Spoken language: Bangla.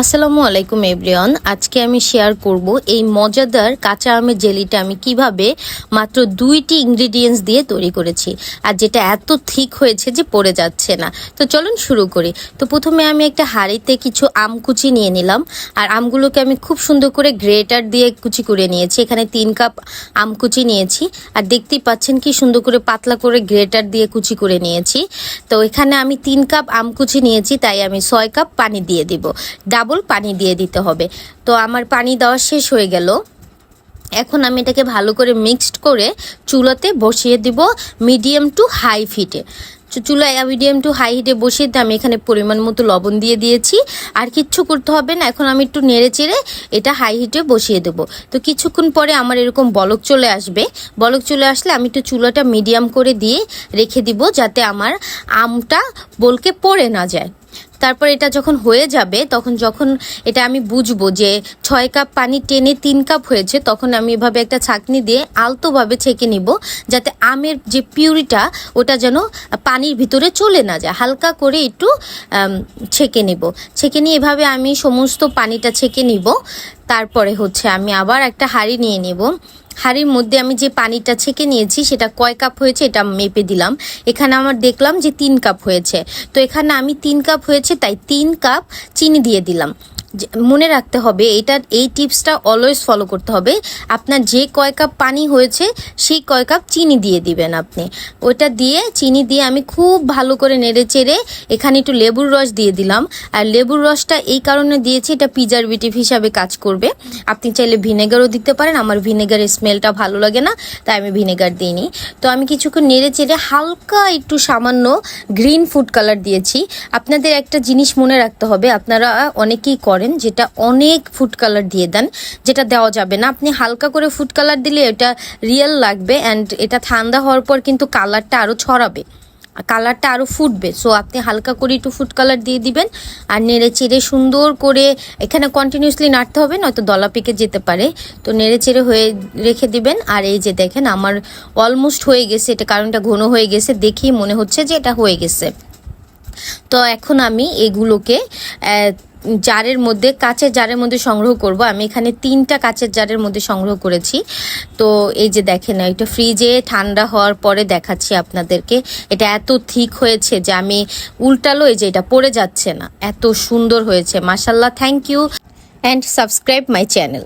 আসসালামু আলাইকুম, এভরিওয়ান। আজকে আমি শেয়ার করব এই মজাদার কাঁচা আমের জেলিটা আমি কীভাবে মাত্র দুইটি ইনগ্রিডিয়েন্টস দিয়ে তৈরি করেছি আর যেটা এত ঠিক হয়েছে যে পড়ে যাচ্ছে না। তো চলুন শুরু করি। তো প্রথমে আমি একটা হাঁড়িতে কিছু আম কুচি নিয়ে নিলাম আর আমগুলোকে আমি খুব সুন্দর করে গ্রেটার দিয়ে কুচি করে নিয়েছি। এখানে তিন কাপ আম কুচি নিয়েছি আর দেখতেই পাচ্ছেন কি সুন্দর করে পাতলা করে গ্রেটার দিয়ে কুচি করে নিয়েছি। তো এখানে আমি তিন কাপ আম কুচি নিয়েছি, তাই আমি ছয় কাপ পানি দিয়ে দিব। ডাবল পানি দিয়ে দিতে হবে। তো আমার পানি দেওয়া শেষ হয়ে গেল। এখন আমি এটাকে ভালো করে মিক্সড করে চুলাতে বসিয়ে দিব মিডিয়াম টু হাই ফিটে। চুলায় মিডিয়াম টু হাই হিটে বসিয়ে আমি এখানে পরিমাণ মতো লবণ দিয়ে দিয়েছি। আর কিচ্ছু করতে হবে না, এখন আমি একটু নেড়ে চেড়ে এটা হাই হিটে বসিয়ে দেব। তো কিছুক্ষণ পরে আমার এরকম বলক চলে আসবে। বলক চলে আসলে আমি একটু চুলাটা মিডিয়াম করে দিয়ে রেখে দিব যাতে আমার আমটা বলকে পড়ে না যায়। তারপর এটা যখন হয়ে যাবে, তখন যখন এটা আমি বুঝব যে ছয় কাপ পানি টেনে তিন কাপ হয়েছে, তখন আমি এভাবে একটা ছাঁকনি দিয়ে আলতোভাবে ছেঁকে নিব, যাতে আমের যে পিউরিটা, ওটা যেন পানির ভিতরে চলে না যায়। হালকা করে একটু ছেঁকে নিব। ছেঁকে নিয়ে এভাবে আমি সমস্ত পানিটা ছেঁকে নিব। তারপরে হচ্ছে আমি আবার একটা হাঁড়ি নিয়ে নেব। হাঁড়ির মধ্যে আমি যে পানিটা ছেঁকে নিয়েছি, সেটা কয় কাপ হয়েছে এটা মেপে দিলাম। এখানে আমার দেখলাম যে তিন কাপ হয়েছে। তো এখানে আমি তিন কাপ হয়েছে, তাই তিন কাপ চিনি দিয়ে দিলাম। মনে রাখতে হবে এটা এই টিপসটা অলওয়েজ ফলো করতে হবে। আপনার যে কয় কাপ পানি হয়েছে, সেই কয় কাপ চিনি দিয়ে দিবেন আপনি। ওটা দিয়ে, চিনি দিয়ে আমি খুব ভালো করে নেড়ে চেড়ে এখানে একটু লেবুর রস দিয়ে দিলাম। আর লেবুর রসটা এই কারণে দিয়েছি, এটা প্রিজারভেটিভ হিসাবে কাজ করবে। আপনি চাইলে ভিনেগারও দিতে পারেন, আমার ভিনেগারের স্মেলটা ভালো লাগে না, তাই আমি ভিনেগার দিইনি। তো আমি কিছুক্ষণ নেড়ে চেড়ে হালকা একটু সামান্য গ্রিন ফুড কালার দিয়েছি। আপনাদের একটা জিনিস মনে রাখতে হবে, আপনারা অনেকেই করেন যেটা অনেক ফুড কালার দিয়ে দেন, যেটা দেওয়া যাবে না। আপনি হালকা করে ফুড কালার দিলে এটা রিয়েল লাগবে অ্যান্ড এটা ঠান্ডা হওয়ার পর কিন্তু কালারটা আরও ছড়াবে। কালারটা আরও ফুটবে। সো আপনি হালকা করে একটু ফুড কালার দিয়ে দিবেন আর নেড়ে চেড়ে সুন্দর করে এখানে কন্টিনিউসলি নাড়তে হবে, নয়তো দলা পেকে যেতে পারে। তো নেড়ে চেড়ে হয়ে রেখে দিবেন। আর এই যে দেখেন, আমার অলমোস্ট হয়ে গেছে। এটা কারণটা ঘন হয়ে গেছে। দেখেই মনে হচ্ছে যে এটা হয়ে গেছে। তো এখন আমি এগুলোকে জারের মধ্যে, কাঁচের জারের মধ্যে সংগ্রহ করব। আমি এখানে তিনটা কাঁচের জারের মধ্যে সংগ্রহ করেছি। তো এই যে দেখেন, এটা ফ্রিজে ঠান্ডা হওয়ার পরে দেখাচ্ছি আপনাদেরকে। এটা এত ঠিক হয়েছে যে আমি উল্টালো এই যে এটা পড়ে যাচ্ছে না। এত সুন্দর হয়েছে। মাসাল্লাহ thank you and subscribe my channel